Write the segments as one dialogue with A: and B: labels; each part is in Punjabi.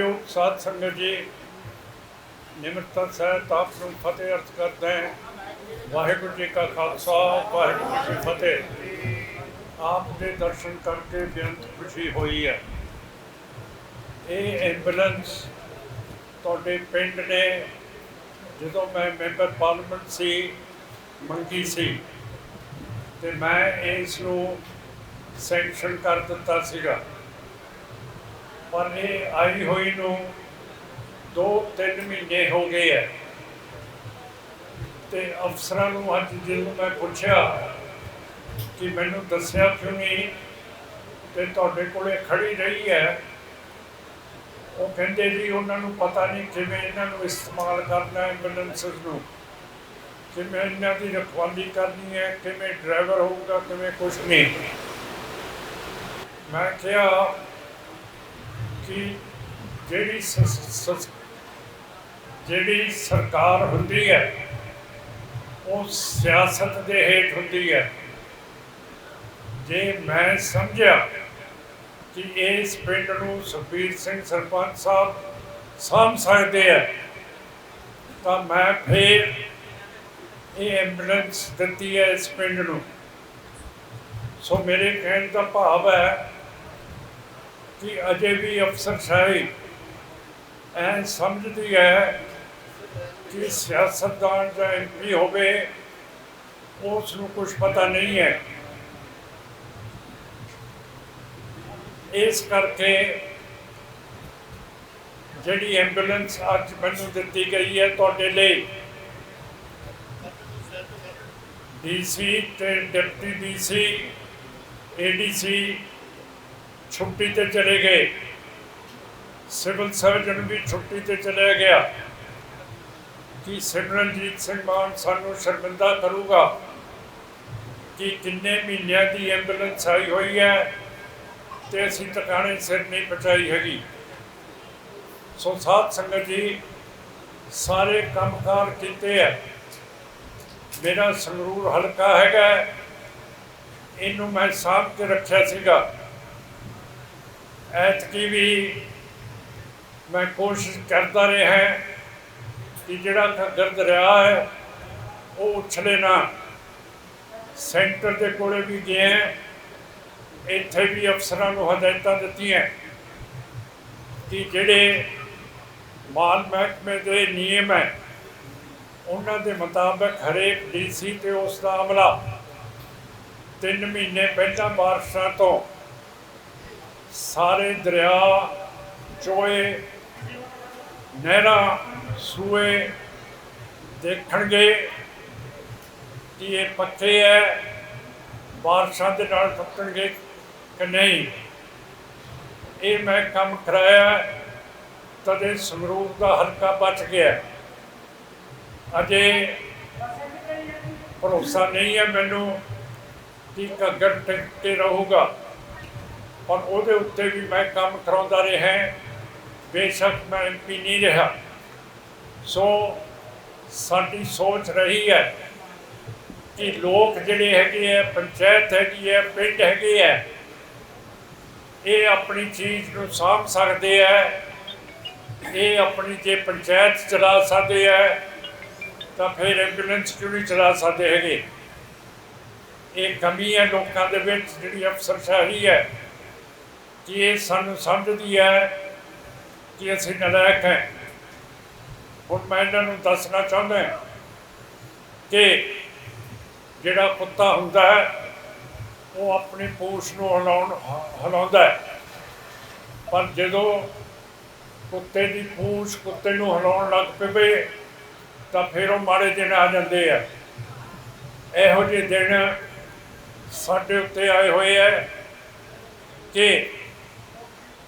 A: ਪਿਆਰਿਓ ਸਾਧ ਸੰਗਤ ਜੀ, ਨਿਮਰਤਾ ਸਹਿਤ ਆਪ ਨੂੰ ਫਤਿਹ ਅਰਥ ਕਰਦਾ ਹੈ। ਵਾਹਿਗੁਰੂ ਜੀ ਕਾ ਖਾਲਸਾ, ਵਾਹਿਗੁਰੂ ਜੀ ਕੀ ਫਤਿਹ। ਆਪ ਦੇ ਦਰਸ਼ਨ ਕਰਕੇ ਬੇਅੰਤ ਖੁਸ਼ੀ ਹੋਈ ਹੈ। ਇਹ ਐਂਬੂਲੈਂਸ ਤੁਹਾਡੇ ਪਿੰਡ ਨੇ, ਜਦੋਂ ਮੈਂ ਮੈਂਬਰ ਪਾਰਲੀਮੈਂਟ ਸੀ, ਮੰਗੀ ਸੀ, ਤੇ ਮੈਂ ਇਸ ਨੂੰ ਸੈਂਕਸ਼ਨ ਕਰ ਦਿੱਤਾ ਸੀਗਾ। ਪਰ ਇਹ ਆਈ ਹੋਈ ਨੂੰ 2-3 ਮਹੀਨੇ ਹੋ ਗਏ ਹੈ। ਤੇ ਅਫਸਰਾਂ ਨੂੰ ਅੱਜ ਜਦੋਂ ਮੈਂ ਪੁੱਛਿਆ ਕਿ ਮੈਨੂੰ ਦੱਸਿਆ ਕਿਉਂ ਨਹੀਂ ਤੇ ਤੁਹਾਡੇ ਕੋਲੇ ਖੜੀ ਰਹੀ ਹੈ। ਉਹ ਕਹਿੰਦੇ ਜੀ ਉਹਨਾਂ ਨੂੰ ਪਤਾ ਨਹੀਂ ਕਿਵੇਂ ਇਹਨਾਂ ਨੂੰ ਇਸਤੇਮਾਲ ਕਰਨਾ ਹੈ ਐਂਬੂਲੈਂਸਸ ਨੂੰ, ਕਿਵੇਂ ਇਹਨਾਂ ਦੀ ਰਖਵਾਲੀ ਕਰਨੀ ਹੈ, ਕਿਵੇਂ ਡਰਾਈਵਰ ਹੋਊਗਾ, ਕਿਵੇਂ ਕੁਛ ਨਹੀਂ। ਮੈਂ ਕਿਹਾ ਕਿ ਜਿਹੜੀ ਜਿਹੜੀ ਸਰਕਾਰ ਹੁੰਦੀ ਹੈ, ਉਹ ਸਿਆਸਤ ਦੇ ਹੇਠ ਹੁੰਦੀ ਹੈ। ਜੇ ਮੈਂ ਸਮਝਿਆ ਕਿ ਇਸ ਪਿੰਡ ਨੂੰ ਸੁਖਬੀਰ ਸਿੰਘ ਸਰਪੰਚ ਸਾਹਿਬ ਸਾਂਭ ਸਕਦੇ ਆ, ਤਾਂ ਮੈਂ ਫੇਰ ਇਹ ਐਂਬੂਲੈਂਸ ਦਿੱਤੀ ਹੈ ਇਸ ਪਿੰਡ ਨੂੰ। ਸੋ ਮੇਰੇ ਕਹਿਣ ਦਾ ਭਾਵ ਹੈ ਕਿ ਅਜੇ ਵੀ ਅਫਸਰਸ਼ਾਹੀ ਐ ਸਮਝਦੀ ਹੈ ਕਿ ਸਿਆਸਤਦਾਨ ਜਾਂ ਐਮਪੀ ਹੋਵੇ ਉਸ ਨੂੰ ਕੁਝ ਪਤਾ ਨਹੀਂ ਹੈ। ਇਸ ਕਰਕੇ ਜਿਹੜੀ ਐਂਬੂਲੈਂਸ ਅੱਜ ਮੈਨੂੰ ਦਿੱਤੀ ਗਈ ਹੈ ਤੁਹਾਡੇ ਲਈ, ਡੀਸੀ ਤੇ ਡਿਪਟੀ ਡੀਸੀ, ਏਡੀਸੀ ਛੁੱਟੀ ਤੇ ਚਲੇ ਗਏ। ਸਿਵਲ ਸਰਜਨ ਵੀ ਛੁੱਟੀ ਤੇ ਚਲੇ ਗਿਆ। ਕਿ ਸਿਮਰਨਜੀਤ ਸਿੰਘ ਮਾਨ ਸਾਨੂੰ ਸ਼ਰਮਿੰਦਾ ਕਰੂਗਾ? ਕਿ ਕਿੰਨੇ ਮਹੀਨਿਆਂ ਦੀ ਐਂਬੂਲੈਂਸ ਆਈ ਹੋਈ ਹੈ ਤੇ ਅਸੀਂ ਟਿਕਾਣੇ ਸਿਰ ਨਹੀਂ ਪਹੁੰਚਾਈ ਹੈਗੀ? ਸੋ ਸਾਧ ਸੰਗਤ ਜੀ, ਸਾਰੇ ਕੰਮਕਾਰ ਕੀਤੇ ਹੈ। ਮੇਰਾ ਸੰਗਰੂਰ ਹਲਕਾ ਹੈਗਾ। ਇਹਨੂੰ ਮੈਂ ਸਾਂਭ ਕੇ ਰੱਖਿਆ ਸੀਗਾ। ਐਤਕੀ ਵੀ ਮੈਂ ਕੋਸ਼ਿਸ਼ ਕਰਦਾ ਰਿਹਾ ਕਿ ਜਿਹੜਾ ਘੱਗਰ ਦਰਿਆ ਹੈ, ਉਹ ਉਛਲੇ ਨਾ ਸੈਂਟਰ ਦੇ ਕੋਲੇ ਵੀ ਗਏ ਹਾਂ। ਇੱਥੇ ਵੀ ਅਫਸਰਾਂ ਨੂੰ ਹਦਾਇਤਾਂ ਦਿੱਤੀਆਂ ਕਿ ਜਿਹੜੇ ਮਾਲ ਮਹਿਕਮੇ ਦੇ ਨਿਯਮ ਹੈ, ਉਹਨਾਂ ਦੇ ਮੁਤਾਬਕ ਹਰੇਕ ਡੀਸੀ ਤੇ ਉਸ ਦਾ ਅਮਲਾ ਤਿੰਨ ਮਹੀਨੇ ਪਹਿਲਾਂ ਬਾਰਸ਼ਾਂ ਤੋਂ ਸਾਰੇ ਦਰਿਆ, ਚੋਏ, ਨਹਿਰਾਂ, ਸੂਏ ਦੇਖਣਗੇ ਕਿ ਇਹ ਪੱਤੇ ਹੈ, ਬਾਰਿਸ਼ਾਂ ਦੇ ਨਾਲ ਟੁੱਟਣਗੇ ਕਿ ਨਹੀਂ। ਇਹ ਮੈਂ ਕੰਮ ਕਰਾਇਆ, ਤਦੇ ਸੰਗਰੂਰ ਦਾ ਹਲਕਾ ਬਚ ਗਿਆ। ਅਜੇ ਭਰੋਸਾ ਨਹੀਂ ਹੈ ਮੈਨੂੰ ਕਿ ਘੱਗਰ ਟਿਕ ਕੇ ਰਹੂਗਾ। ਔਰ ਉਹਦੇ ਉੱਤੇ ਵੀ ਮੈਂ ਕੰਮ ਕਰਾਉਂਦਾ ਰਿਹਾ। ਬੇਸ਼ੱਕ ਮੈਂ ਐਮਪੀ ਨਹੀਂ ਰਿਹਾ। ਸੋ ਸਾਡੀ ਸੋਚ ਰਹੀ ਹੈ ਕਿ ਲੋਕ ਜਿਹੜੇ ਹੈਗੇ ਆ, ਪੰਚਾਇਤ ਹੈਗੀ ਹੈ ਪਿੰਡ ਹੈਗੇ ਆ, ਇਹ ਆਪਣੀ ਚੀਜ਼ ਨੂੰ ਸਾਂਭ ਸਕਦੇ ਆ। ਇਹ ਆਪਣੀ ਜੇ ਪੰਚਾਇਤ ਚਲਾ ਸਕਦੇ ਆ, ਤਾਂ ਫਿਰ ਐਂਬੂਲੈਂਸ ਕਿਉਂ ਨਹੀਂ ਚਲਾ ਸਕਦੇ ਹੈਗੇ? ਇਹ ਕਮੀ ਹੈ ਲੋਕਾਂ ਦੇ ਵਿੱਚ, ਜਿਹੜੀ ਅਫਸਰਸ਼ਾਹੀ ਹੈ। ਕਿ ਇਹ ਸਾਨੂੰ ਸਮਝਦੀ ਹੈ ਕਿ ਅਸੀਂ ਨਲਾਇਕ ਹੈ। ਹੁਣ ਮੈਂ ਇਹਨਾਂ ਨੂੰ ਦੱਸਣਾ ਚਾਹੁੰਦਾ ਹਾਂ ਕਿ ਜਿਹੜਾ ਕੁੱਤਾ ਹੁੰਦਾ ਹੈ, ਉਹ ਆਪਣੀ ਪੂਛ ਨੂੰ ਹਿਲਾਉਣ ਹਿਲਾਉਂਦਾ ਹੈ। ਪਰ ਜਦੋਂ ਕੁੱਤੇ ਦੀ ਪੂਛ ਕੁੱਤੇ ਨੂੰ ਹਿਲਾਉਣ ਲੱਗ ਪਵੇ, ਤਾਂ ਫਿਰ ਉਹ ਮਾੜੇ ਦਿਨ ਆ ਜਾਂਦੇ ਆ। ਇਹੋ ਜਿਹੇ ਦਿਨ ਸਾਡੇ ਉੱਤੇ ਆਏ ਹੋਏ ਹੈ ਕਿ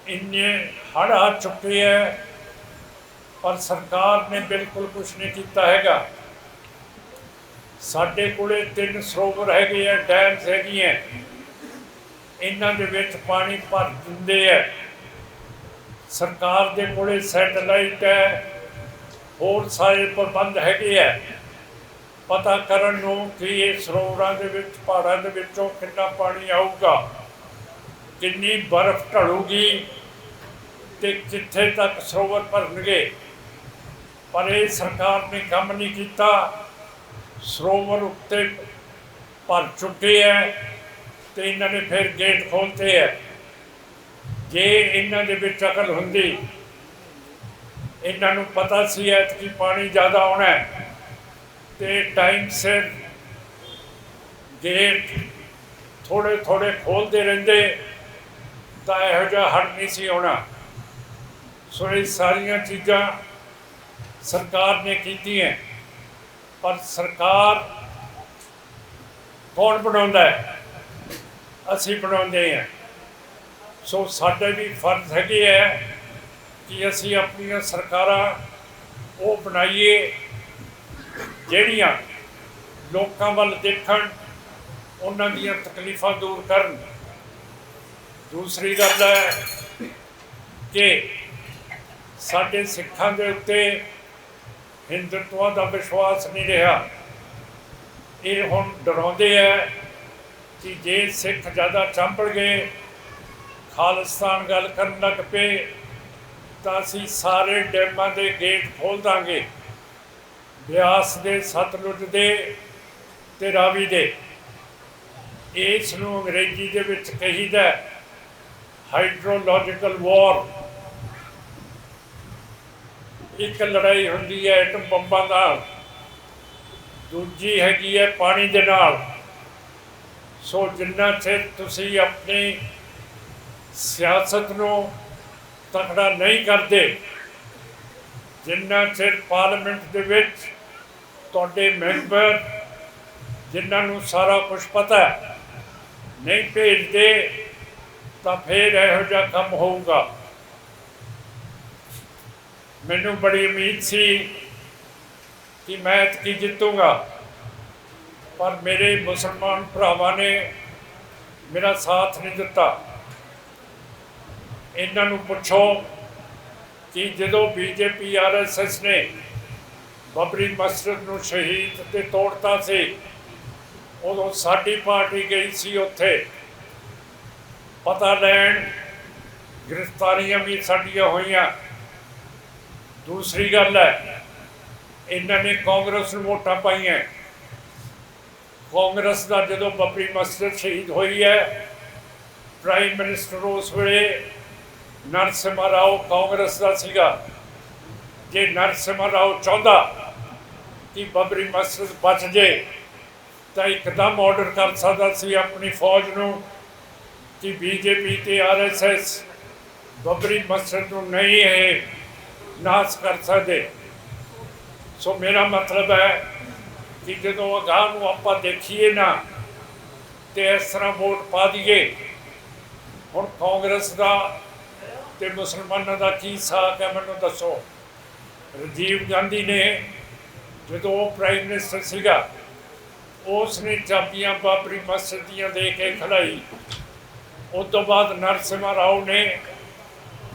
A: ਇੰਨੇ ਹੜ੍ਹ ਆ ਚੁੱਕੇ ਹੈ ਪਰ ਸਰਕਾਰ ਨੇ ਬਿਲਕੁਲ ਕੁਝ ਨਹੀਂ ਕੀਤਾ ਹੈਗਾ। ਸਾਡੇ ਕੋਲੇ ਤਿੰਨ ਸਰੋਵਰ ਹੈਗੇ ਆ, ਡੈਮਸ ਹੈਗੀਆਂ। ਇਹਨਾਂ ਦੇ ਵਿੱਚ ਪਾਣੀ ਭਰ ਦਿੰਦੇ ਆ। ਸਰਕਾਰ ਦੇ ਕੋਲੇ ਸੈਟਲਾਈਟ ਹੈ, ਹੋਰ ਸਾਰੇ ਪ੍ਰਬੰਧ ਹੈਗੇ ਆ। ਪਤਾ ਕਰਨ ਨੂੰ ਕਿ ਇਹ ਸਰੋਵਰਾਂ ਦੇ ਵਿੱਚ, ਪਹਾੜਾਂ ਦੇ ਵਿੱਚੋਂ ਕਿੰਨਾ ਪਾਣੀ ਆਊਗਾ। ਕਿੰਨੀ ਬਰਫ਼ ਢਲੂਗੀ ਤੇ ਕਿੱਥੇ ਤੱਕ ਸਰੋਵਰ ਭਰਨਗੇ। ਪਰ ਇਹ ਸਰਕਾਰ ਨੇ ਕੰਮ ਨਹੀਂ ਕੀਤਾ। ਸਰੋਵਰ ਉੱਤੇ ਭਰ ਚੁੱਕੇ ਹੈ ਤੇ ਇਹਨਾਂ ਨੇ ਫਿਰ ਗੇਟ ਖੋਲਤੇ ਹੈ ਜੇ ਇਹਨਾਂ ਦੇ ਵਿੱਚ ਅਕਲ ਹੁੰਦੀ, ਇਹਨਾਂ ਨੂੰ ਪਤਾ ਸੀ ਐਤਕੀ ਪਾਣੀ ਜ਼ਿਆਦਾ ਆਉਣਾ ਹੈ ਤੇ ਟਾਈਮ ਸਿਰ ਗੇਟ ਥੋੜੇ ਥੋੜੇ ਖੋਲਦੇ ਰਹਿੰਦੇ। ਤਾਂ ਇਹੋ ਜਿਹਾ ਹੜ ਨਹੀਂ ਸੀ ਆਉਣਾ। ਸੋ ਇਹ ਸਾਰੀਆਂ ਚੀਜ਼ਾਂ ਸਰਕਾਰ ਨੇ ਕੀਤੀਆਂ। ਪਰ ਸਰਕਾਰ ਕੌਣ ਬਣਾਉਂਦਾ ਹੈ? ਅਸੀਂ ਬਣਾਉਂਦੇ ਹਾਂ। ਸੋ ਸਾਡੇ ਵੀ ਫਰਜ਼ ਹੈਗੇ ਹੈ ਕਿ ਅਸੀਂ ਆਪਣੀਆਂ ਸਰਕਾਰਾਂ ਉਹ ਬਣਾਈਏ, ਜਿਹੜੀਆਂ ਲੋਕਾਂ ਵੱਲ ਦੇਖਣ, ਉਹਨਾਂ ਦੀਆਂ ਤਕਲੀਫਾਂ ਦੂਰ ਕਰਨ। ਦੂਸਰੀ ਗੱਲ ਹੈ ਕਿ ਸਾਡੇ ਸਿੱਖਾਂ ਦੇ ਉੱਤੇ ਹਿੰਦੂਤਵਾ ਦਾ ਵਿਸ਼ਵਾਸ ਨਹੀਂ ਰਿਹਾ। ਇਹ ਹੁਣ ਡਰਾਉਂਦੇ ਹੈ ਕਿ ਜੇ ਸਿੱਖ ਜ਼ਿਆਦਾ ਚੰਪੜ ਗਏ, ਖਾਲਿਸਤਾਨ ਗੱਲ ਕਰਨ ਲੱਗ ਪਏ, ਤਾਂ ਅਸੀਂ ਸਾਰੇ ਡੈਮਾਂ ਦੇ ਗੇਟ ਖੋਲ ਦਾਂਗੇ। ਬਿਆਸ ਦੇ, ਸਤਲੁਜ ਦੇ ਤੇ ਰਾਵੀ ਦੇ। ਇਸ ਨੂੰ ਅੰਗਰੇਜ਼ੀ ਦੇ ਵਿੱਚ ਕਹੀਦਾ ਹਾਈਡਰੋਲੋਜੀਕਲ ਵਾਰ। ਇੱਕ ਲੜਾਈ ਹੁੰਦੀ ਹੈ ਐਟਮ ਬੰਬਾਂ ਨਾਲ ਦੂਜੀ ਹੈਗੀ ਹੈ ਪਾਣੀ ਦੇ ਨਾਲ। ਸੋ ਜਿੰਨਾ ਚਿਰ ਤੁਸੀਂ ਆਪਣੀ ਸਿਆਸਤ ਨੂੰ ਤਕੜਾ ਨਹੀਂ ਕਰਦੇ, ਜਿੰਨਾ ਚਿਰ ਪਾਰਲੀਮੈਂਟ ਦੇ ਵਿੱਚ ਤੁਹਾਡੇ ਮੈਂਬਰ, ਜਿਨ੍ਹਾਂ ਨੂੰ ਸਾਰਾ ਕੁਝ ਪਤਾ ਨਹੀਂ ਭੇਜਦੇ ਤਾਂ ਫਿਰ ਇਹੋ ਜਿਹਾ ਕੰਮ ਹੋਊਗਾ। ਮੈਨੂੰ ਬੜੀ ਉਮੀਦ ਸੀ ਕਿ ਮੈਂ ਕੀ ਜਿੱਤੂਗਾ, ਪਰ ਮੇਰੇ ਮੁਸਲਮਾਨ ਭਰਾਵਾਂ ਨੇ ਮੇਰਾ ਸਾਥ ਨਹੀਂ ਦਿੱਤਾ। ਇਹਨਾਂ ਨੂੰ ਪੁੱਛੋ ਕਿ ਜਦੋਂ ਬੀਜੇਪੀ ਆਰਐਸਐਸ ਨੇ ਬਬਰੀ ਮਸਜਿਦ ਨੂੰ ਸ਼ਹੀਦ ਤੇ ਤੋੜਤਾ ਸੀ, ਉਦੋਂ ਸਾਡੀ ਪਾਰਟੀ ਗਈ ਸੀ ਉੱਥੇ। ਪਤਾ ਲੈਣ ਗ੍ਰਿਫਤਾਰੀਆਂ ਵੀ ਸਾਡੀਆਂ ਹੋਈਆਂ। ਦੂਸਰੀ ਗੱਲ ਹੈ, ਇਹਨਾਂ ਨੇ ਕਾਂਗਰਸ ਨੂੰ ਵੋਟਾਂ ਪਾਈਆਂ। ਕਾਂਗਰਸ ਦਾ ਜਦੋਂ ਬੱਬਰੀ ਮਸਜਿਦ ਸ਼ਹੀਦ ਹੋਈ ਹੈ, ਪ੍ਰਾਈਮ ਮਿਨਿਸਟਰ ਉਸ ਵੇਲੇ ਨਰਸਿਮਾ ਰਾਓ ਕਾਂਗਰਸ ਦਾ ਸੀਗਾ। ਜੇ ਨਰਸਿਮਾ ਰਾਓ ਚਾਹੁੰਦਾ ਕਿ ਬੱਬਰੀ ਮਸਜਿਦ ਬਚ ਜੇ, ਤਾਂ ਇੱਕਦਮ ਆਰਡਰ ਕਰ ਸਕਦਾ ਸੀ ਆਪਣੀ ਫੌਜ ਨੂੰ ਕਿ ਬੀਜੇਪੀ ਤੇ ਆਰਐਸਐਸ ਬੱਬਰੀ ਮਸਜਿਦ ਨੂੰ ਨਹੀਂ ਇਹ ਨਾਸ ਕਰ ਸਕਦੇ। ਸੋ ਮੇਰਾ ਮਤਲਬ ਹੈ ਕਿ ਜਦੋਂ ਅਗਾਂਹ ਨੂੰ ਆਪਾਂ ਦੇਖੀਏ ਨਾ, ਤੇ ਇਸ ਤਰ੍ਹਾਂ ਵੋਟ ਪਾ ਦਈਏ, ਹੁਣ ਕਾਂਗਰਸ ਦਾ ਤੇ ਮੁਸਲਮਾਨਾਂ ਦਾ ਕੀ ਸਾਥ ਹੈ ਮੈਨੂੰ ਦੱਸੋ। ਰਾਜੀਵ ਗਾਂਧੀ ਨੇ ਜਦੋਂ ਉਹ ਪ੍ਰਾਈਮ ਮਿਨਿਸਟਰ ਸੀਗਾ ਉਸ ਨੇ ਚਾਬੀਆਂ ਬਾਬਰੀ ਮਸਜਿਦ ਦੀਆਂ ਦੇ ਕੇ ਖੜਾਈ ਉਸ ਤੋਂ ਬਾਅਦ ਨਰਸਿਮਾ ਰਾਓ ਨੇ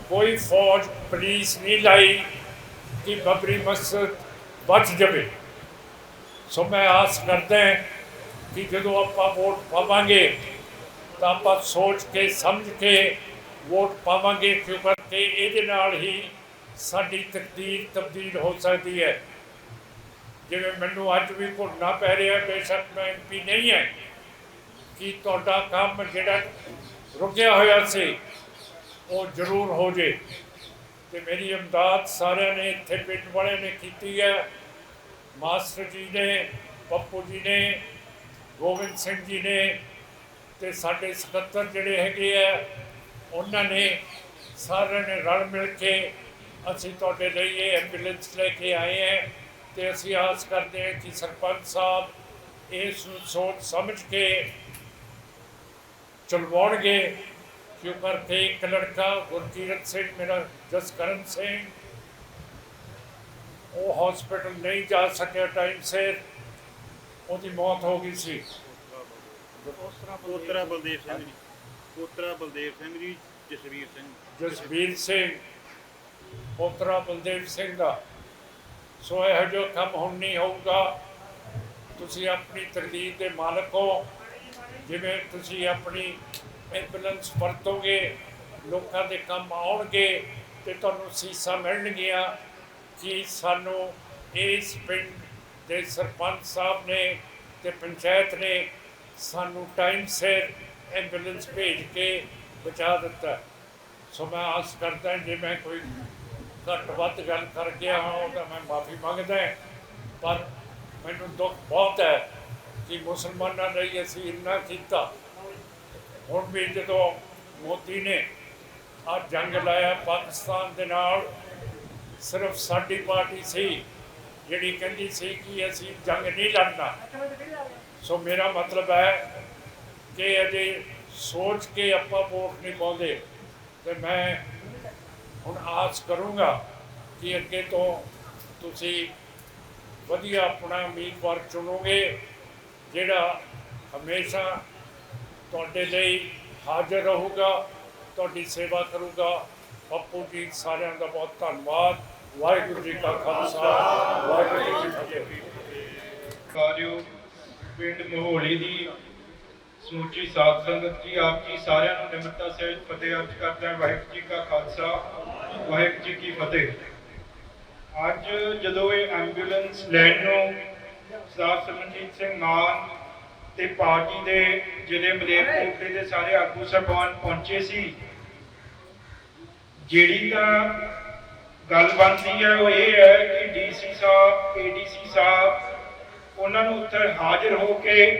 A: ਕੋਈ ਫੌਜ ਪੁਲਿਸ ਨਹੀਂ ਲਾਈ ਕਿ ਬਬਰੀ ਮਸਜਿਦ ਬਚ ਜਾਵੇ। ਸੋ ਮੈਂ ਆਸ ਕਰਦਾ ਹਾਂ ਕਿ ਜਦੋਂ ਆਪਾਂ ਵੋਟ ਪਾਵਾਂਗੇ ਤਾਂ ਆਪਾਂ ਸੋਚ ਕੇ, ਸਮਝ ਕੇ ਵੋਟ ਪਾਵਾਂਗੇ, ਕਿਉਂਕਿ ਇਹਦੇ ਨਾਲ ਹੀ ਸਾਡੀ ਤਕਦੀਰ ਤਬਦੀਲ ਹੋ ਸਕਦੀ ਹੈ। ਜਿਵੇਂ ਮੈਨੂੰ ਅੱਜ ਵੀ ਘੁੱਟਣਾ ਪੈ ਰਿਹਾ, ਬੇਸ਼ੱਕ ਮੈਂ ਐਮਪੀ ਨਹੀਂ ਹੈ, ਕਿ ਤੁਹਾਡਾ ਕੰਮ ਜਿਹੜਾ ਰੁਕਿਆ ਹੋਇਆ ਸੀ, ਉਹ ਜ਼ਰੂਰ ਹੋ ਜੇ। ਤੇ ਮੇਰੀ ਇਮਦਾਦ ਸਾਰਿਆਂ ਨੇ ਇੱਥੇ ਪਿੰਡ ਵਾਲੇ ਨੇ ਕੀਤੀ ਹੈ। ਮਾਸਟਰ ਜੀ ਨੇ, ਪੱਪੂ ਜੀ ਨੇ, ਗੋਬਿੰਦ ਸਿੰਘ ਜੀ ਨੇ ਤੇ ਸਾਡੇ ਸਕੱਤਰ ਜਿਹੜੇ ਹੈਗੇ ਆ, ਉਹਨਾਂ ਨੇ ਸਾਰਿਆਂ ਨੇ ਰਲ ਮਿਲ ਕੇ ਅਸੀਂ ਤੁਹਾਡੇ ਲਈ ਇਹ ਐਂਬੂਲੈਂਸ ਲੈ ਕੇ ਆਏ ਹਾਂ ਤੇ ਅਸੀਂ ਆਸ ਕਰਦੇ ਹਾਂ ਕਿ ਸਰਪੰਚ ਸਾਹਿਬ ਇਸ ਨੂੰ ਸੋਚ ਸਮਝ ਕੇ ਚਲਵਾਉਣਗੇ। ਕਿਉਂ ਕਰਕੇ ਇੱਕ ਲੜਕਾ ਗੁਰਜੀਤ ਸਿੰਘ ਮੇਰਾ ਜਸਕਰਨ ਸਿੰਘ। ਉਹ ਹਸਪੀਟਲ ਨਹੀਂ ਜਾ ਸਕਿਆ ਟਾਈਮ ਸਿਰ। ਉਹਦੀ ਮੌਤ ਹੋ ਗਈ ਸੀ।
B: ਪੋਤਰਾ ਬਲਦੇਵ ਸਿੰਘ ਜੀ। ਪੋਤਰਾ ਬਲਦੇਵ ਸਿੰਘ ਜੀ ਜਸਵੀਰ ਸਿੰਘ।
A: ਜਸਵੀਰ ਸਿੰਘ ਪੋਤਰਾ ਬਲਦੇਵ ਸਿੰਘ ਦਾ। ਸੋ ਇਹੋ ਜਿਹਾ ਕੰਮ ਹੁਣ ਨਹੀਂ ਹੋਊਗਾ। ਤੁਸੀਂ ਆਪਣੀ ਤਕਦੀਰ ਦੇ ਮਾਲਕ ਹੋ। ਜਿਵੇਂ ਤੁਸੀਂ ਆਪਣੀ ਐਂਬੂਲੈਂਸ ਵਰਤੋਗੇ, ਲੋਕਾਂ ਦੇ ਕੰਮ ਆਉਣਗੇ ਤੇ ਤੁਹਾਨੂੰ ਸੀਸਾਂ ਮਿਲਣਗੀਆਂ। ਕਿ ਸਾਨੂੰ ਇਸ ਪਿੰਡ ਦੇ ਸਰਪੰਚ ਸਾਹਿਬ ਨੇ ਤੇ ਪੰਚਾਇਤ ਨੇ ਸਾਨੂੰ ਟਾਈਮ ਸਿਰ ਐਂਬੂਲੈਂਸ ਭੇਜ ਕੇ ਬਚਾ ਦਿੱਤਾ। ਸੋ ਮੈਂ ਆਸ ਕਰਦਾ ਜੇ ਮੈਂ ਕੋਈ ਘੱਟ ਵੱਧ ਗੱਲ ਕਰ ਗਿਆ ਹਾਂ ਤਾਂ ਮੈਂ ਮਾਫੀ ਮੰਗਦਾ। ਪਰ ਮੈਨੂੰ ਦੁੱਖ ਬਹੁਤ ਹੈ ਕਿ ਮੁਸਲਮਾਨਾਂ ਲਈ ਅਸੀਂ ਇੰਨਾ ਕੀਤਾ। ਹੁਣ ਵੀ ਜਦੋਂ ਮੋਦੀ ਨੇ ਆ ਜੰਗ ਲਾਇਆ ਪਾਕਿਸਤਾਨ ਦੇ ਨਾਲ, ਸਿਰਫ ਸਾਡੀ ਪਾਰਟੀ ਸੀ ਜਿਹੜੀ ਕਹਿੰਦੀ ਸੀ ਕਿ ਅਸੀਂ ਜੰਗ ਨਹੀਂ ਲੜਨਾ। ਸੋ ਮੇਰਾ ਮਤਲਬ ਹੈ ਕਿ ਅਜੇ ਸੋਚ ਕੇ ਆਪਾਂ ਵੋਟ ਨਹੀਂ ਪਾਉਂਦੇ। ਤੇ ਮੈਂ ਹੁਣ ਆਸ ਕਰੂੰਗਾ ਕਿ ਅੱਗੇ ਤੋਂ ਤੁਸੀਂ ਵਧੀਆ ਆਪਣਾ ਉਮੀਦਵਾਰ ਚੁਣੋਗੇ। ਜਿਹੜਾ ਹਮੇਸ਼ਾ ਤੁਹਾਡੇ ਲਈ ਹਾਜ਼ਰ ਰਹੂਗਾ, ਤੁਹਾਡੀ ਸੇਵਾ ਕਰੂਗਾ। ਪੱਪੂ ਜੀ ਸਾਰਿਆਂ ਦਾ ਬਹੁਤ ਧੰਨਵਾਦ। ਵਾਹਿਗੁਰੂ ਜੀ ਕਾ ਖਾਲਸਾ, ਵਾਹਿਗੁਰੂ ਜੀ ਕੀ ਫਤਿਹ।
C: ਕਾਰਿਓ, ਪਿੰਡ ਮਹੋਲੀ ਦੀ ਸਮੁੱਚੀ ਸਾਧ ਸੰਗਤ ਜੀ, ਆਪ ਜੀ ਸਾਰਿਆਂ ਨੂੰ ਨਿਮਰਤਾ ਸਹਿਤ ਫਤਿਹ ਅਰਜ਼ ਕਰਦਾ ਵਾਹਿਗੁਰੂ ਜੀ ਕਾ ਖਾਲਸਾ, ਵਾਹਿਗੁਰੂ ਜੀ ਕੀ ਫਤਿਹ। ਅੱਜ ਜਦੋਂ ਇਹ ਐਂਬੂਲੈਂਸ ਲੈਣ ਨੂੰ ਸਰਦਾਰ ਸਿਮਰਨਜੀਤ ਸਿੰਘ ਮਾਨ ਤੇ ਪਾਰਟੀ ਦੇ ਜ਼ਿਲ੍ਹੇ ਮਲੇਰਕੋਟਲੇ ਦੇ ਸਾਰੇ ਆਗੂ ਸਰਬਾਨ ਪਹੁੰਚੇ ਸੀ। ਜਿਹੜੀ ਤਾਂ ਗੱਲ ਬਣਦੀ ਹੈ ਉਹ ਇਹ ਹੈ ਕਿ ਡੀਸੀ ਸਾਹਿਬ ਏਡੀਸੀ ਸਾਹਿਬ ਉਹਨਾਂ ਨੂੰ ਉੱਥੇ ਹਾਜ਼ਰ ਹੋ ਕੇ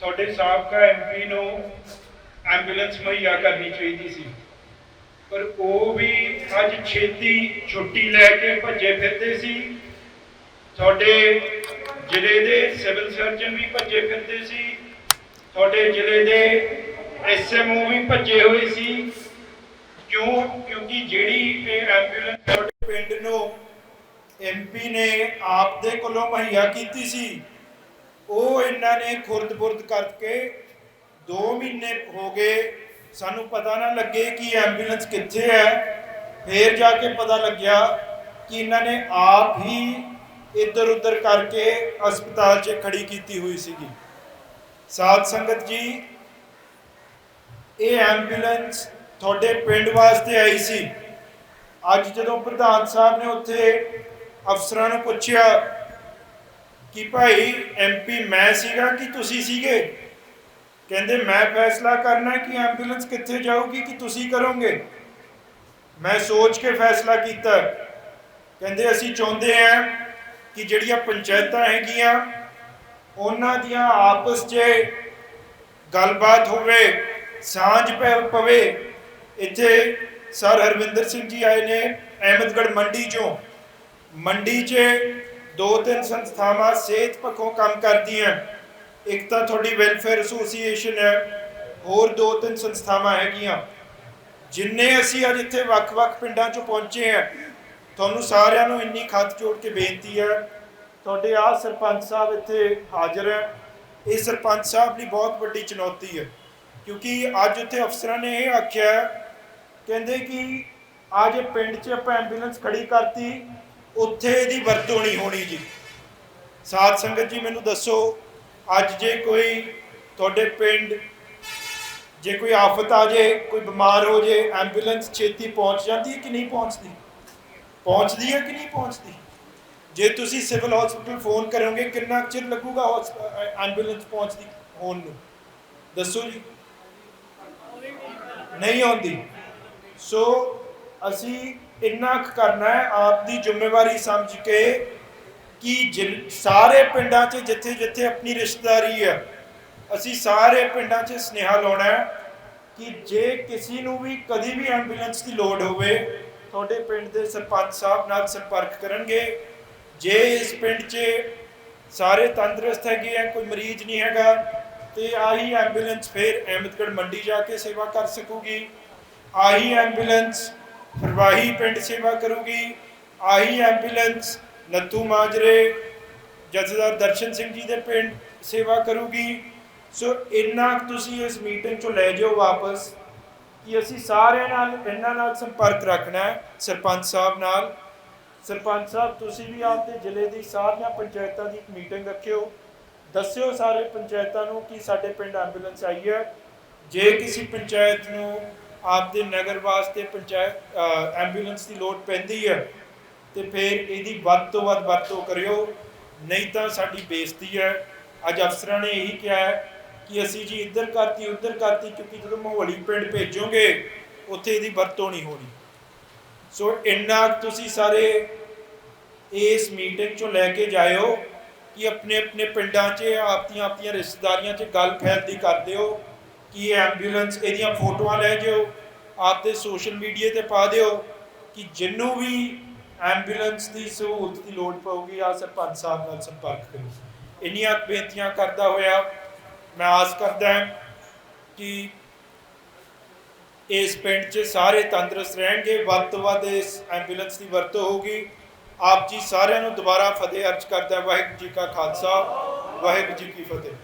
C: ਤੁਹਾਡੇ ਸਾਬਕਾ ਐਮਪੀ ਨੂੰ ਐਂਬੂਲੈਂਸ ਮੁਹੱਈਆ ਕਰਨੀ ਚਾਹੀਦੀ ਸੀ। ਪਰ ਉਹ ਵੀ ਅੱਜ ਛੇਤੀ ਛੁੱਟੀ ਲੈ ਕੇ ਭੱਜੇ ਫਿਰਦੇ ਸੀ। ਤੁਹਾਡੇ ਜ਼ਿਲ੍ਹੇ ਦੇ ਸਿਵਲ ਸਰਜਨ ਵੀ ਭੱਜੇ ਫਿਰਦੇ ਸੀ। ਤੁਹਾਡੇ ਜ਼ਿਲ੍ਹੇ ਦੇ ਐਸਐਮਓ ਵੀ ਭੱਜੇ ਹੋਏ ਸੀ। ਕਿਉਂ? ਕਿਉਂਕਿ ਜਿਹੜੀ ਇਹ ਐਂਬੂਲੈਂਸ ਤੁਹਾਡੇ ਪਿੰਡ ਨੂੰ ਐਮਪੀ ਨੇ ਆਪ ਦੇ ਕੋਲੋਂ ਮੁਹੱਈਆ ਕੀਤੀ ਸੀ, ਉਹ ਇਹਨਾਂ ਨੇ ਖੁਰਦ-ਬੁਰਦ ਕਰਕੇ 2 ਮਹੀਨੇ ਹੋ ਗਏ। ਸਾਨੂੰ ਪਤਾ ਨਾ ਲੱਗੇ ਕਿ ਐਂਬੂਲੈਂਸ ਕਿੱਥੇ ਹੈ। ਫੇਰ ਜਾ ਕੇ ਪਤਾ ਲੱਗਿਆ ਕਿ ਇਹਨਾਂ ਨੇ ਆਪ ਹੀ ਇੱਧਰ ਉੱਧਰ ਕਰਕੇ ਹਸਪਤਾਲ 'ਚ ਖੜੀ ਕੀਤੀ ਹੋਈ ਸੀਗੀ। ਸਾਧ ਸੰਗਤ ਜੀ, ਇਹ ਐਂਬੂਲੈਂਸ ਤੁਹਾਡੇ ਪਿੰਡ ਵਾਸਤੇ ਆਈ ਸੀ। ਅੱਜ ਜਦੋਂ ਪ੍ਰਧਾਨ ਸਾਹਿਬ ਨੇ ਉੱਥੇ ਅਫਸਰਾਂ ਨੂੰ ਪੁੱਛਿਆ ਕਿ ਭਾਈ ਐਮਪੀ ਮੈਂ ਸੀਗਾ ਕਿ ਤੁਸੀਂ ਸੀਗੇ? ਕਹਿੰਦੇ, ਮੈਂ ਫੈਸਲਾ ਕਰਨਾ ਕਿ ਐਂਬੂਲੈਂਸ ਕਿੱਥੇ ਜਾਊਗੀ, ਕਿ ਤੁਸੀਂ ਕਰੋਗੇ? ਮੈਂ ਸੋਚ ਕੇ ਫੈਸਲਾ ਕੀਤਾ। ਕਹਿੰਦੇ, ਅਸੀਂ ਚਾਹੁੰਦੇ ਹਾਂ ਕਿ ਜਿਹੜੀਆਂ ਪੰਚਾਇਤਾਂ ਹੈਗੀਆਂ, ਉਹਨਾਂ ਦੀਆਂ ਆਪਸ 'ਚ ਗੱਲਬਾਤ ਹੋਵੇ, ਸਾਂਝ ਪੈ, ਪਵੇ। ਇੱਥੇ ਸਰ ਹਰਵਿੰਦਰ ਸਿੰਘ ਜੀ ਆਏ ਨੇ ਅਹਿਮਦਗੜ੍ਹ ਮੰਡੀ ਚੋਂ। ਮੰਡੀ 'ਚ ਦੋ ਤਿੰਨ ਸੰਸਥਾਵਾਂ ਸਿਹਤ ਪੱਖੋਂ ਕੰਮ ਕਰਦੀਆਂ। ਇੱਕ ਤਾਂ ਤੁਹਾਡੀ ਵੈਲਫੇਅਰ ਐਸੋਸੀਏਸ਼ਨ ਹੈ, ਹੋਰ ਦੋ ਤਿੰਨ ਸੰਸਥਾਵਾਂ ਹੈਗੀਆਂ। ਜਿੰਨੇ ਅਸੀਂ ਅੱਜ ਇੱਥੇ ਵੱਖ-ਵੱਖ ਪਿੰਡਾਂ 'ਚੋਂ ਪਹੁੰਚੇ ਹਾਂ ਤੁਹਾਨੂੰ ਸਾਰਿਆਂ ਨੂੰ ਇੰਨੀ ਖੱਤ ਜੋੜ ਕੇ ਬੇਨਤੀ ਹੈ। ਤੁਹਾਡੇ ਆ ਸਰਪੰਚ ਸਾਹਿਬ ਇੱਥੇ ਹਾਜ਼ਰ ਹੈ। ਇਹ ਸਰਪੰਚ ਸਾਹਿਬ ਲਈ ਬਹੁਤ ਵੱਡੀ ਚੁਣੌਤੀ ਹੈ, ਕਿਉਂਕਿ ਅੱਜ ਉੱਥੇ ਅਫਸਰਾਂ ਨੇ ਇਹ ਆਖਿਆ ਕਹਿੰਦੇ ਕਿ ਅੱਜ ਇਹ ਪਿੰਡ 'ਚ ਆਪਾਂ ਐਂਬੂਲੈਂਸ ਖੜੀ ਕਰਤੀ, ਉੱਥੇ ਇਹਦੀ ਵਰਤੋਂ ਨਹੀਂ ਹੋਣੀ ਜੀ। ਸਾਧ ਸੰਗਤ ਜੀ, ਮੈਨੂੰ ਦੱਸੋ, ਅੱਜ ਜੇ ਕੋਈ ਤੁਹਾਡੇ ਪਿੰਡ, ਜੇ ਕੋਈ ਆਫਤ ਆ ਜੇ, ਕੋਈ ਬਿਮਾਰ ਹੋ ਜੇ, ਐਂਬੂਲੈਂਸ ਛੇਤੀ ਪਹੁੰਚ ਜਾਂਦੀ ਹੈ ਕਿ ਨਹੀਂ ਪਹੁੰਚਦੀ? ਪਹੁੰਚਦੀ ਹੈ ਕਿ ਨਹੀਂ ਪਹੁੰਚਦੀ? ਜੇ ਤੁਸੀਂ ਸਿਵਲ ਹਸਪੀਟਲ ਫੋਨ ਕਰੋਗੇ, ਕਿੰਨਾ ਕੁ ਚਿਰ ਲੱਗੂਗਾ ਐਂਬੂਲੈਂਸ ਪਹੁੰਚਦੀ ਹੋਣ ਨੂੰ? ਦੱਸੋ ਜੀ। ਨਹੀਂ ਆਉਂਦੀ। ਸੋ ਅਸੀਂ ਇੰਨਾ ਕੁ ਕਰਨਾ ਹੈ, ਆਪ ਦੀ ਜ਼ਿੰਮੇਵਾਰੀ ਸਮਝ ਕੇ ਕਿ ਜਿਨ- ਸਾਰੇ ਪਿੰਡਾਂ 'ਚ ਜਿੱਥੇ ਜਿੱਥੇ ਆਪਣੀ ਰਿਸ਼ਤੇਦਾਰੀ ਹੈ, ਅਸੀਂ ਸਾਰੇ ਪਿੰਡਾਂ 'ਚ ਸੁਨੇਹਾ ਲਾਉਣਾ ਹੈ ਕਿ ਜੇ ਕਿਸੇ ਨੂੰ ਵੀ ਕਦੀ ਵੀ ਐਂਬੂਲੈਂਸ ਦੀ ਲੋੜ ਹੋਵੇ ਤੁਹਾਡੇ ਪਿੰਡ ਦੇ ਸਰਪੰਚ ਸਾਹਿਬ ਨਾਲ ਸੰਪਰਕ ਕਰਨਗੇ। ਜੇ ਇਸ ਪਿੰਡ 'ਚ ਸਾਰੇ ਤੰਦਰੁਸਤ ਹੈਗੇ ਆ, ਕੋਈ ਮਰੀਜ਼ ਨਹੀਂ ਹੈਗਾ, ਤੇ ਆਹੀ ਐਂਬੂਲੈਂਸ ਫਿਰ ਅਹਿਮਦਗੜ੍ਹ ਮੰਡੀ ਜਾ ਕੇ ਸੇਵਾ ਕਰ ਸਕੂਗੀ। ਆਹੀ ਐਂਬੂਲੈਂਸ ਫਰਵਾਹੀ ਪਿੰਡ ਸੇਵਾ ਕਰੂਗੀ। ਆਹੀ ਐਂਬੂਲੈਂਸ ਨੱਥੂ ਮਾਜਰੇ ਜਥੇਦਾਰ ਦਰਸ਼ਨ ਸਿੰਘ ਜੀ ਦੇ ਪਿੰਡ ਸੇਵਾ ਕਰੂਗੀ। ਸੋ ਇੰਨਾ ਕੁ ਤੁਸੀਂ ਇਸ ਮੀਟਿੰਗ ਚੋਂ ਲੈ ਜਾਓ ਵਾਪਸ। ਕਿ ਅਸੀਂ ਸਾਰਿਆਂ ਨਾਲ ਇਹਨਾਂ ਨਾਲ ਸੰਪਰਕ ਰੱਖਣਾ ਹੈ, ਸਰਪੰਚ ਸਾਹਿਬ ਨਾਲ। ਸਰਪੰਚ ਸਾਹਿਬ, ਤੁਸੀਂ ਵੀ ਆਪਦੇ ਜ਼ਿਲ੍ਹੇ ਦੀ ਸਾਰੀਆਂ ਪੰਚਾਇਤਾਂ ਦੀ ਇੱਕ ਮੀਟਿੰਗ ਰੱਖਿਓ। ਦੱਸਿਓ ਸਾਰੇ ਪੰਚਾਇਤਾਂ ਨੂੰ ਕਿ ਸਾਡੇ ਪਿੰਡ ਐਂਬੂਲੈਂਸ ਆਈ ਹੈ। ਜੇ ਕਿਸੇ ਪੰਚਾਇਤ ਨੂੰ ਆਪਦੇ ਨਗਰ ਵਾਸਤੇ ਪੰਚਾਇਤ ਐਂਬੂਲੈਂਸ ਦੀ ਲੋੜ ਪੈਂਦੀ ਹੈ, ਤੇ ਫਿਰ ਇਹਦੀ ਵੱਧ ਤੋਂ ਵੱਧ ਵਰਤੋਂ ਕਰਿਓ। ਨਹੀਂ ਤਾਂ ਸਾਡੀ ਬੇਇੱਜ਼ਤੀ ਹੈ। ਅੱਜ ਅਫਸਰਾਂ ਨੇ ਇਹੀ ਕਿਹਾ ਹੈ ਕਿ ਅਸੀਂ ਜੀ ਇੱਧਰ ਕਰਤੀ, ਉੱਧਰ ਕਰਤੀ, ਕਿਉਂਕਿ ਜਦੋਂ ਮੋਹਲੀ ਪਿੰਡ ਭੇਜੋਗੇ, ਉੱਥੇ ਇਹਦੀ ਵਰਤੋਂ ਨਹੀਂ ਹੋਣੀ। ਸੋ ਇੰਨਾ ਤੁਸੀਂ ਸਾਰੇ ਇਸ ਮੀਟਿੰਗ ਚੋਂ ਲੈ ਕੇ ਜਾਇਓ ਕਿ ਆਪਣੇ ਆਪਣੇ ਪਿੰਡਾਂ 'ਚ ਆਪਦੀਆਂ ਆਪਦੀਆਂ ਰਿਸ਼ਤੇਦਾਰੀਆਂ 'ਚ ਗੱਲ ਫੈਲਦੀ ਕਰ ਦਿਓ ਕਿ ਐਂਬੂਲੈਂਸ ਇਹਦੀਆਂ ਫੋਟੋਆਂ ਲੈ ਜਿਓ ਆਪਦੇ ਸੋਸ਼ਲ ਮੀਡੀਆ ਤੇ ਪਾ ਦਿਓ, ਕਿ ਜਿੰਨੂੰ ਵੀ ਐਂਬੂਲੈਂਸ ਦੀ ਸਹੂਲਤ ਦੀ ਲੋੜ ਪਊਗੀ ਆ ਸਰਪੰਚ ਸਾਹਿਬ ਨਾਲ ਸੰਪਰਕ ਕਰੋ ਇੰਨੀਆਂ ਬੇਨਤੀਆਂ ਕਰਦਾ ਹੋਇਆ ਮੈਂ ਆਸ ਕਰਦਾ ਹਾਂ ਕਿ ਇਸ ਪਿੰਡ 'ਚ ਸਾਰੇ ਤੰਦਰੁਸਤ ਰਹਿਣਗੇ, ਵੱਧ ਤੋਂ ਵੱਧ ਇਸ ਐਂਬੂਲੈਂਸ ਦੀ ਵਰਤੋਂ ਹੋਊਗੀ। ਆਪ ਜੀ ਸਾਰਿਆਂ ਨੂੰ ਦੁਬਾਰਾ ਫਤਿਹ ਅਰਜ਼ ਕਰਦਾ ਵਾਹਿਗੁਰੂ ਜੀ ਕਾ ਖਾਲਸਾ, ਵਾਹਿਗੁਰੂ ਜੀ ਕੀ ਫਤਿਹ।